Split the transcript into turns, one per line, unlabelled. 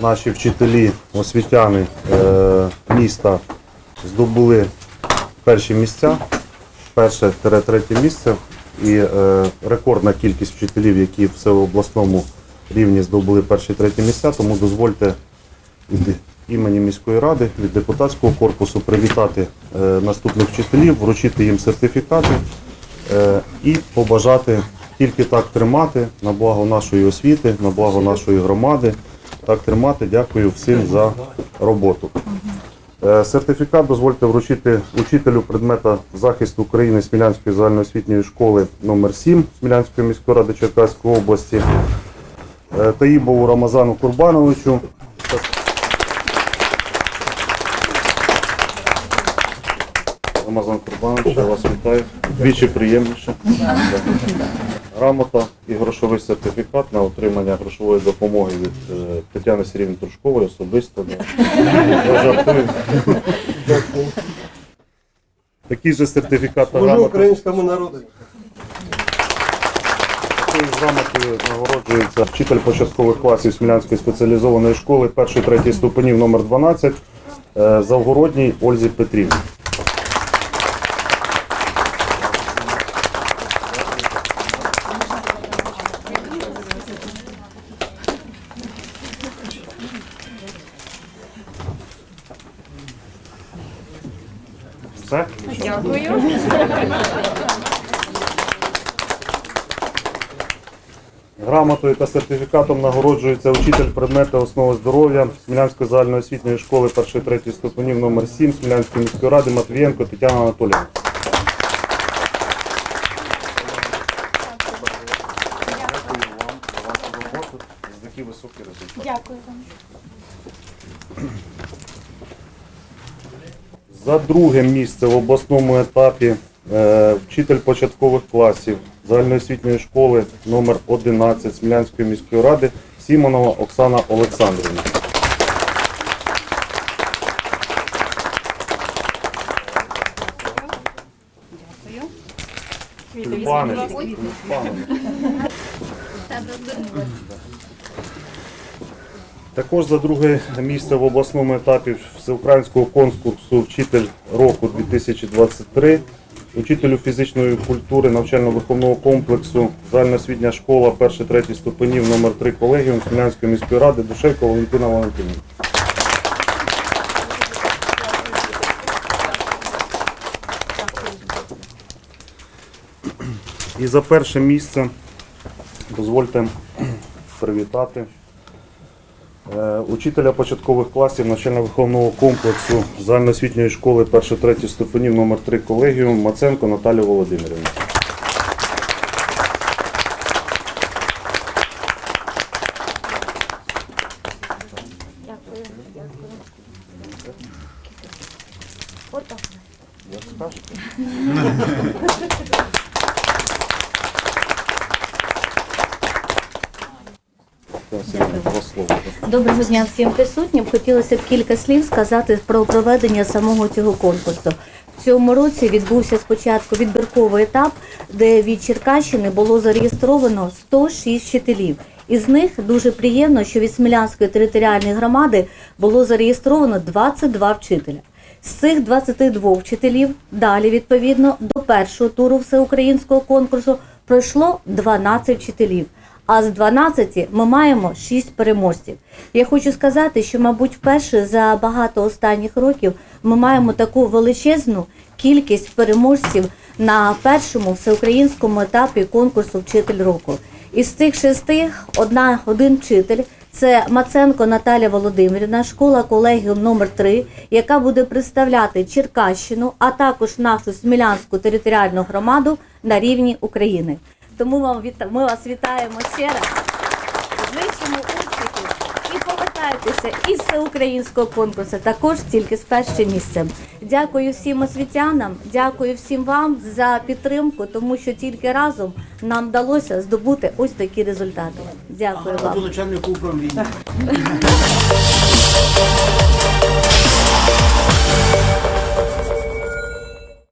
наші вчителі, освітяни е, міста здобули перші місця, перше-третє місце. І е, рекордна кількість вчителів, які в всеобласному рівні здобули перші треті місця, тому дозвольте імені міської ради, від депутатського корпусу привітати е, наступних вчителів, вручити їм сертифікати і побажати тільки так тримати на благо нашої освіти, на благо нашої громади. Так тримати. Дякую всім за роботу. Е, Сертифікат дозвольте вручити учителю предмета захисту України Смілянської загальноосвітньої школи номер 7 Смілянської міської ради Черкаської області е, Таїбову Рамазану Курбановичу. Рамазан Курбанович, я вас вітаю. Двічі приємніше. Грамота і грошовий сертифікат на отримання грошової допомоги від е, Тетяни Сергіївни Трушкової особисто. Я жартую. Такий же сертифікат та
Служу
грамота.
українському народу.
Грамотою нагороджується вчитель початкових класів Смілянської спеціалізованої школи першої третій ступенів номер 12 е, Завгородній Ользі Петрівні. Все?
Дякую.
Грамотою та сертифікатом нагороджується учитель предмету основи здоров'я Смілянської загальноосвітньої школи 1-3 ступенів номер 7 Смілянської міської ради Матвієнко Тетяна Анатоліївна. Дякую вам за вашу роботу за такі високі результати.
Дякую вам.
За друге місце в обласному етапі е, вчитель початкових класів загальноосвітньої школи номер 11 Смілянської міської ради Сімонова Оксана Олександрівна. Тюльпани. Тюльпани. Також за друге місце в обласному етапі всеукраїнського конкурсу Вчитель року 2023, учителю фізичної культури навчально-виховного комплексу загальноосвітня школа 1-3 ступенів номер 3 колегіум Смілянської міської ради Душейко Валентина Валентинівна. І за перше місце дозвольте привітати учителя початкових класів навчально-виховного комплексу загальноосвітньої школи 1-3 ступенів номер 3 колегіум Маценко Наталію Володимирівну.
Дякую. Дякую.
Доброго дня всім присутнім. Хотілося б кілька слів сказати про проведення самого цього конкурсу. В цьому році відбувся спочатку відбірковий етап, де від Черкащини було зареєстровано 106 вчителів. Із них дуже приємно, що від Смілянської територіальної громади було зареєстровано 22 вчителя. З цих 22 вчителів далі, відповідно, до першого туру всеукраїнського конкурсу пройшло 12 вчителів. А з 12 ми маємо 6 переможців. Я хочу сказати, що, мабуть, вперше за багато останніх років ми маємо таку величезну кількість переможців на першому всеукраїнському етапі конкурсу Вчитель року. Із цих шести одна, один вчитель це Маценко Наталя Володимирівна, школа колегіум номер 3 яка буде представляти Черкащину, а також нашу Смілянську територіальну громаду на рівні України. Тому вам віта... ми вас вітаємо ще раз. Зичимо успіхів і повертайтеся із всеукраїнського конкурсу також тільки з першим місцем. Дякую всім освітянам, дякую всім вам за підтримку, тому що тільки разом нам вдалося здобути ось такі результати. Дякую вам.
начальнику управління.